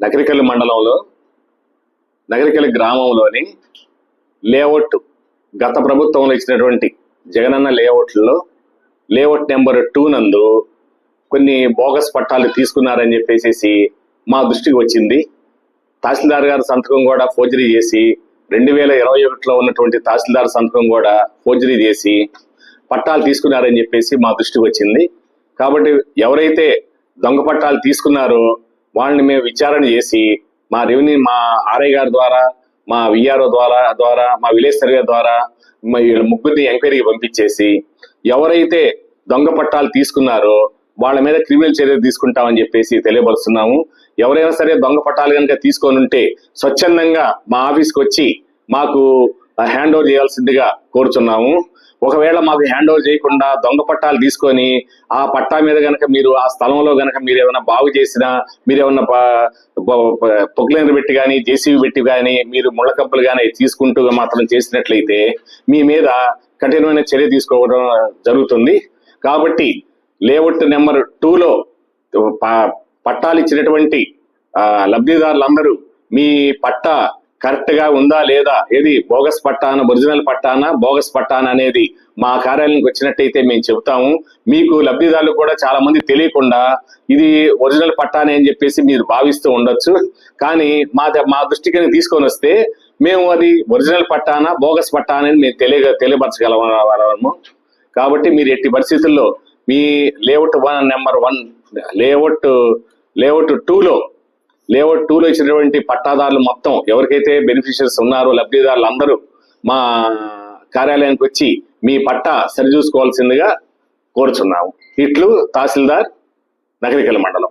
నకరికల్లి మండలంలో నగరికల్లి గ్రామంలోని లేఅవుట్ గత ప్రభుత్వంలో ఇచ్చినటువంటి జగనన్న లేఅవుట్లో లేఅవుట్ నెంబర్ టూ నందు కొన్ని బోగస్ పట్టాలు తీసుకున్నారని చెప్పేసి మా దృష్టికి వచ్చింది. తహసీల్దార్ గారి సంతకం కూడా ఫోర్జరీ చేసి రెండు వేల ఇరవై ఒకటిలో ఉన్నటువంటి తహసీల్దార్ సంతకం కూడా ఫోర్జరీ చేసి పట్టాలు తీసుకున్నారని చెప్పేసి మా దృష్టికి వచ్చింది. కాబట్టి ఎవరైతే దొంగ పట్టాలు తీసుకున్నారో వాళ్ళని మేము విచారణ చేసి మా రెవెన్యూ మా ఆర్ఐ గారి ద్వారా మా విఆర్ఓ ద్వారా ద్వారా మా విలేజ్ సర్వే ద్వారా మా ముగ్గురిని ఎంక్వైరీకి పంపించేసి ఎవరైతే దొంగ పట్టాలు తీసుకున్నారో వాళ్ళ మీద క్రిమినల్ చర్యలు తీసుకుంటామని చెప్పేసి తెలియపరుస్తున్నాము. ఎవరైనా సరే దొంగ పట్టాలు కనుక తీసుకొని ఉంటే స్వచ్ఛందంగా మా ఆఫీస్కి వచ్చి మాకు హ్యాండ్ ఓవర్ చేయాల్సిందిగా కోరుతున్నాము ఒకవేళ మాకు హ్యాండ్ ఓవర్ చేయకుండా దొంగ పట్టాలు తీసుకొని ఆ పట్టా మీద గనక మీరు ఆ స్థలంలో గనక మీరు ఏమైనా బాగు చేసినా మీరు ఏమైనా పొక్లైనర్ పెట్టి కానీ జేసీబీ పెట్టి కానీ మీరు ముళ్ళ కప్పులు కానీ తీసుకుంటూ మాత్రం చేసినట్లయితే మీ మీద కఠినమైన చర్య తీసుకోవడం జరుగుతుంది. కాబట్టి లేఅవుట్ నెంబర్ టూలో ప- పట్టాలు ఇచ్చినటువంటి లబ్ధిదారులందరూ మీ పట్టా కరెక్ట్గా ఉందా లేదా? ఏది? బోగస్ పట్టాన ఒరిజినల్ పట్టానా? బోగస్ పట్టానా అనేది మా కార్యాలయానికి వచ్చినట్టయితే మేము చెబుతాము. మీకు లబ్ధిదారులు కూడా చాలా మంది తెలియకుండా ఇది ఒరిజినల్ పట్టానే అని చెప్పేసి మీరు భావిస్తూ ఉండొచ్చు. కానీ మా మా దృష్టికి తీసుకొని వస్తే మేము అది ఒరిజినల్ పట్టానా బోగస్ పట్టానా అనేది మేము తెలియ తెలియపరచగలము కాబట్టి మీరు ఎట్టి పరిస్థితుల్లో మీ layout one number one layout layout టూలో లేఅవుట్ టూలో ఇచ్చినటువంటి పట్టాదారులు మొత్తం ఎవరికైతే బెనిఫిషియర్స్ ఉన్నారో లబ్ధిదారులు అందరూ మా కార్యాలయానికి వచ్చి మీ పట్టా సరిచూసుకోవాల్సిందిగా కోరుచున్నాము. ఇట్లు తహసీల్దార్ నగరికల మండలం.